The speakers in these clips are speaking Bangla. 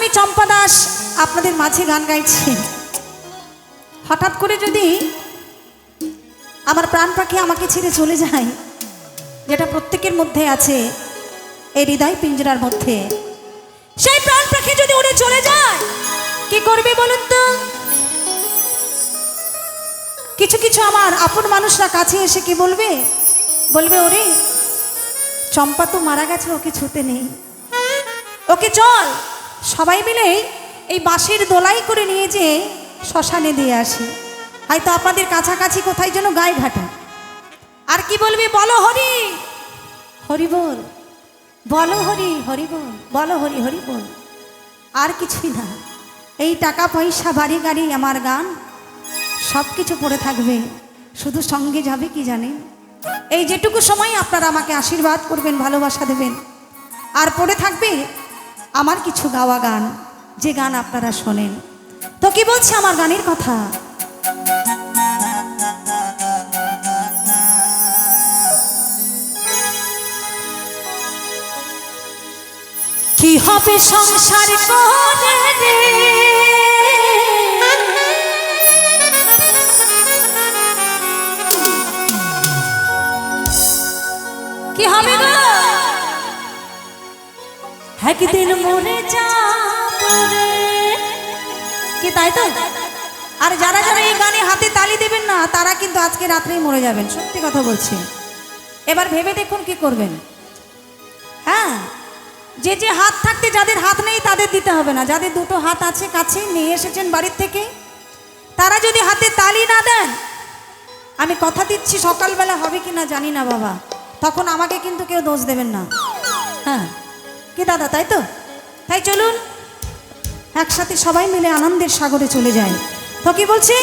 আমি চম্পা দাস আপনাদের মাঝে গান গাইছি। হঠাৎ করে যদি আমার প্রাণ পাখি আমাকে ছেড়ে চলে যায়, যেটা প্রত্যেকের মধ্যে আছে, এই হৃদয় পিঞ্জরার মধ্যে, সেই প্রাণ পাখি যদি উড়ে চলে যায়, কি করবে বলুন তো? কিছু কিছু আমার আপন মানুষরা কাছে এসে কি বলবে? বলবে, ওরে, চম্পা তো মারা গেছে, ওকে ছুতে নেই। ওকে চল সবাই মিলে এই বাঁশের দোলাই করে নিয়ে যে শ্মশানে দিয়ে আসি। হয়তো আপনাদের কাছাকাছি কোথায় যেন গায়ে ঘাটা। আর কি বলবি বলো হরি। হরি বল। বলো হরি হরি বল। বলো হরি হরি বল। আর কিছুই না। এই টাকা পয়সা, বাড়ি গাড়ি, আমার গান সব কিছু পড়ে থাকবে। শুধু সঙ্গে যাবে কি জানেন এই যেটুকু সময় আপনারা আমাকে আশীর্বাদ করবেন, ভালোবাসা দেবেন। আর পড়ে থাকবে আমার কিছু গাওয়া গান, যে গান আপনারা শোনেন। তো কি বলছে আমার গানের কথা? কি হবে সংসার করে একদিন মরে যাবে কি তাই তো? আর যারা যারা এই গানে হাতে তালি দেবেন না তারা কিন্তু আজকে রাত্রেই মরে যাবেন সত্যি কথা বলছি। এবার ভেবে দেখুন কি করবেন। হ্যাঁ যে যে হাত থাকতে যাদের হাত নেই তাদের দিতে হবে না। যাদের দুটো হাত আছে কাছে নিয়ে এসেছেন বাড়ির থেকে তারা যদি হাতে তালি না দেন আমি কথা দিচ্ছি সকালবেলা হবে কি না জানি না বাবা। তখন আমাকে কিন্তু কেউ দোষ দেবেন না। হ্যাঁ। কি দাদা, তাই তো? তাই চলুন, একসাথে সবাই মিলে আনন্দের সাগরে চলে যায় তো কি বলছি?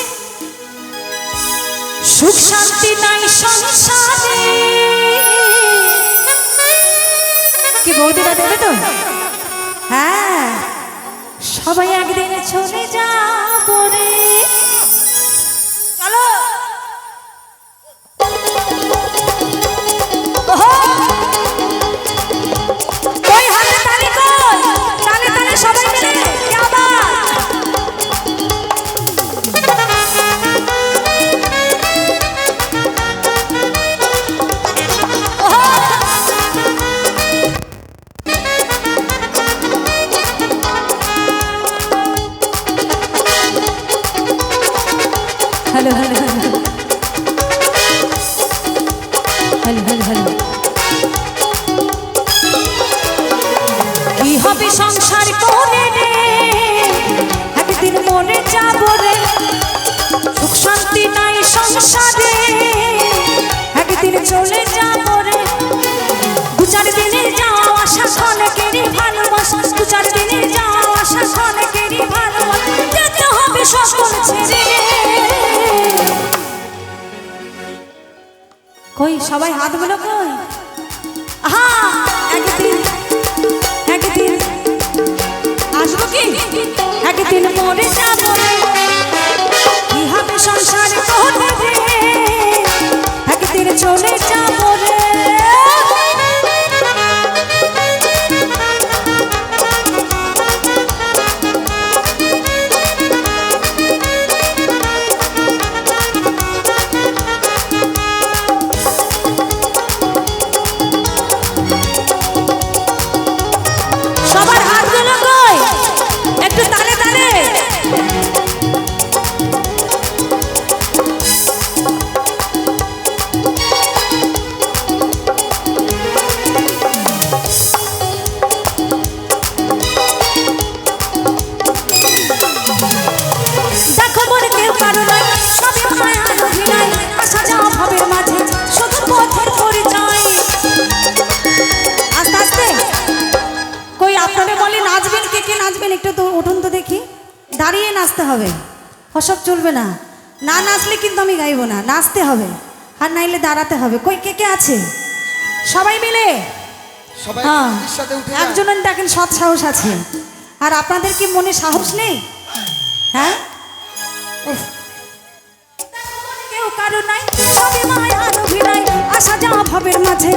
সুখ শান্তি নাই সংসারে। কি বৌদিরা দেবে তো? হ্যাঁ সবাই একদিন চলে যাব রে। চলো। hello, hello. কই সবাই হাত বলো কই? আহা একদিন একদিন। আসব কি? একদিন মরে যাব। নাচতে হবে। ওসব চলবে না। না নাচলে কিন্তু আমি গাইবো না। নাচতে হবে। আর নাইলে দাঁড়াতে হবে। কই কে কে আছে? সবাই মিলে? হ্যাঁ। নদীর সাথে একজন দেখেন সৎ সাহস আছে। আর আপনাদের কি মনে সাহস নেই? হ্যাঁ? কেউ কারও নাই। আসা যাওয়া ভাবের মাঝে।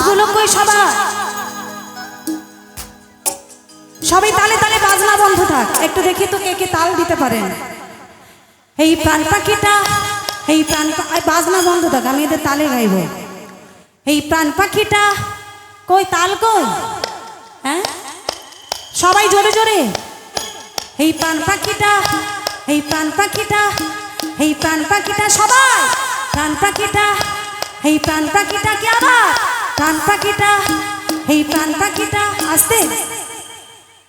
হাতগুলো কই সবার। সবাই তালে তালে বাজনা বন্ধ থাক। একটু দেখি তো কে কে তাল দিতে পারেন। এই প্রাণ পাখিটা, এই প্রাণ বাজনা বন্ধ থাক, আমি এদের তালে গাইব। এই প্রাণ পাখিটা, কই তাল কই? হ্যাঁ? সবাই জোরে জোরে। এই প্রাণ পাখিটা, এই প্রাণ পাখিটা, এই প্রাণ পাখিটা সবাই। প্রাণ পাখিটা, এই প্রাণ পাখিটা কি আবার প্রাণ পাখিটা, এই প্রাণ পাখিটা আসতে।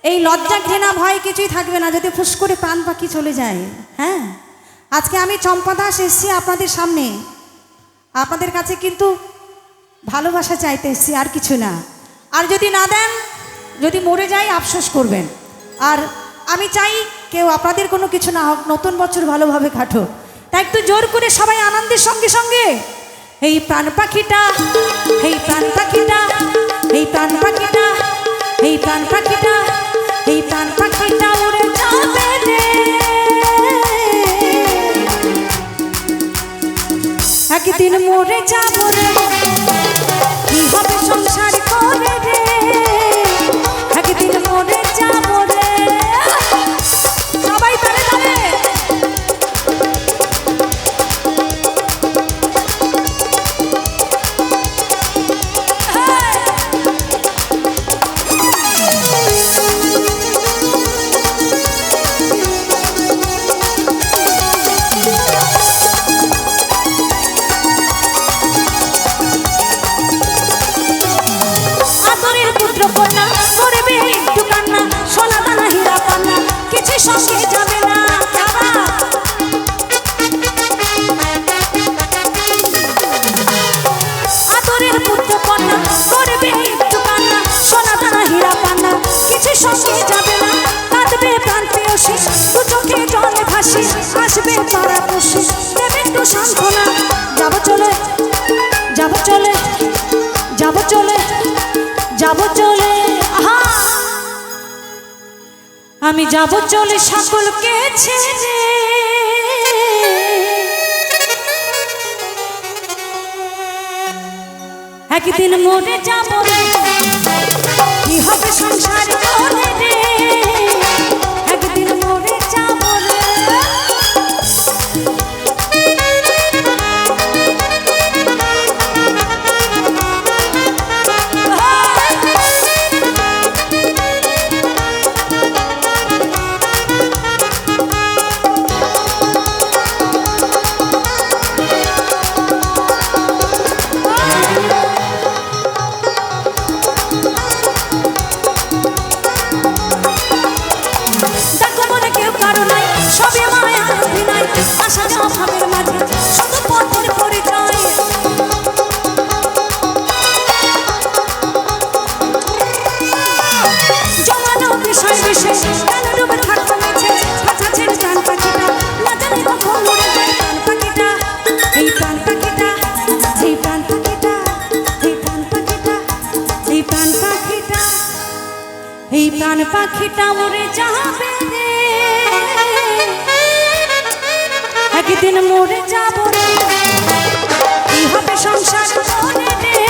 এই লজ্জা ঘৃণা ভয় কিছুই থাকবে না যদি ফুস করে প্রাণ পাখি চলে যায় হ্যাঁ? আজকে আমি চম্পা দাস এসছি আপনাদের সামনে। আপনাদের কাছে কিন্তু ভালোবাসা চাইতে এসছি, আর কিছু না। আর যদি না দেন, যদি মরে যাই আফসোস করবেন। আর আমি চাই কেউ আপনাদের কোনো কিছু না হোক, নতুন বছর ভালোভাবে কাটো তাই একটু জোর করে সবাই আনন্দের সঙ্গে সঙ্গে এই প্রাণ পাখিটা এই প্রাণ পাখিটা এই প্রাণ পাখিটা এই প্রাণ পাখিটা এই প্রাণ পাখিটা উড়ে যাবে রে। একদিন মরে যাব রে। কি হবে সংসার করে রে? করবে একটু কান্না সোনা দানা, হীরা পান্না, কিছু সঙ্গে যাবে না যাবা আদরের পুত্র কন্যা করবে একটু কান্না সোনা দানা, হীরা পান্না, কিছু সঙ্গে যাবে না। কাঁদবে প্রাণ পেয়সী দু চোখে জলে আসবে পাড়া পশি দেবে একটু সান্ত্বনা। আমি যাব চলে সকলকে ছেড়ে। একদিন মরে যাব কি হবে সংসার করে রে? পাখিটা উড়ে যাবে রে। একদিন মরে যাব কি হবে সংসার রে?